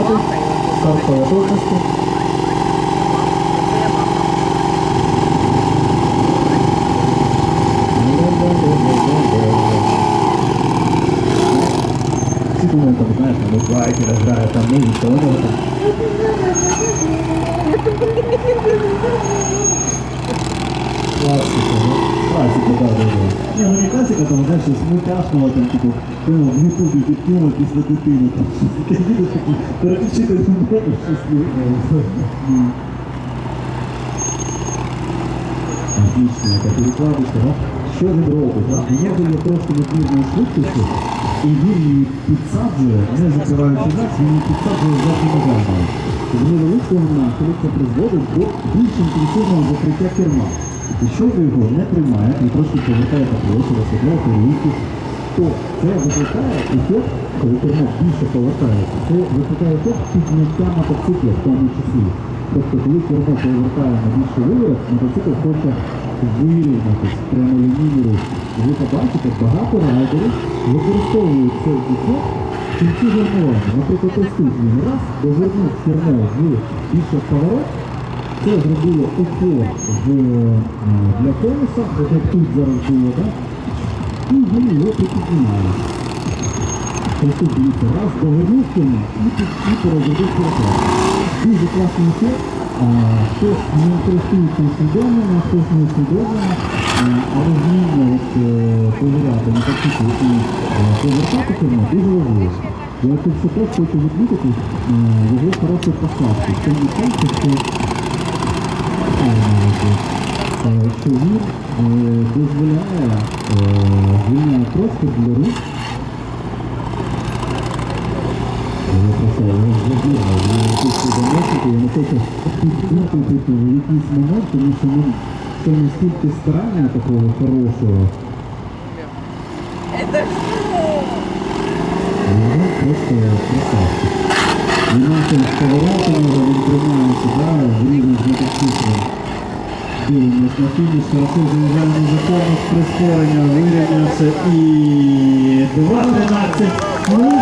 стояти. Стартова точності. Всі думають, там, знаєш, там, от байкери грають, там, ну, ніхто не там. Классика, ну, классика, да, ну не классика, там, знаешь, с мультяшного, там, типу, ну, в Ютубі підкинули після дитини, там, щось таке, люди такі, переключити не можеш, щось не Отлично, это перекладочка, да? Що він робить? Да? Воно є трошки відповідної швидкості, і він її підсаджує, не закриваючи нас, він її підсаджує за кінограмою. В невеличкому нахилі це призводить до більш інтенсивного закриття керма. Якщо ви його не тримаєте і трошки повертаєте площу, розсвітляєте руки, то це викликає ефект, коли кермо більше повертається, це викликає ефект підняття мотоцикла в тому числі. Тобто, коли кермо повертає на більший виворот, мотоцикл хоче вирівнятися прямолінійний рух. І ви побачите, багато райдерів використовують цей ефект кінці гальмування. Наприклад, ось тут він раз повернув кермо в більше поворот, це зробило в, е, для конуса, от тут зараз було, так? І він його піднімає. Тут дивіться, раз довернув кермо і, перезробив переклад. Дуже класний ефект. А, Хтось не користується усвідомлено, хтось не усвідомлено, а, але вміння от, е, повіряти на мотоцикл і е, повертати кермо дуже важливо. Я тут все хочу відмітити е, його хорошу посадку. В тому сенсі, що Е, що він е, дозволяє е, вільний простір для рук. Я просто я забігав, я тут доносити, я не хочу підтримати типу, в якийсь момент, тому що ну, це настільки старання такого хорошого, Это что? його просто красавчик. І нашим поворотом він тримається, да, в рівні з мотоциклом. Дивимось на фініш, хорошо заїжджаємо за конус, прискорення, вирівнявся і 2.13. Ну,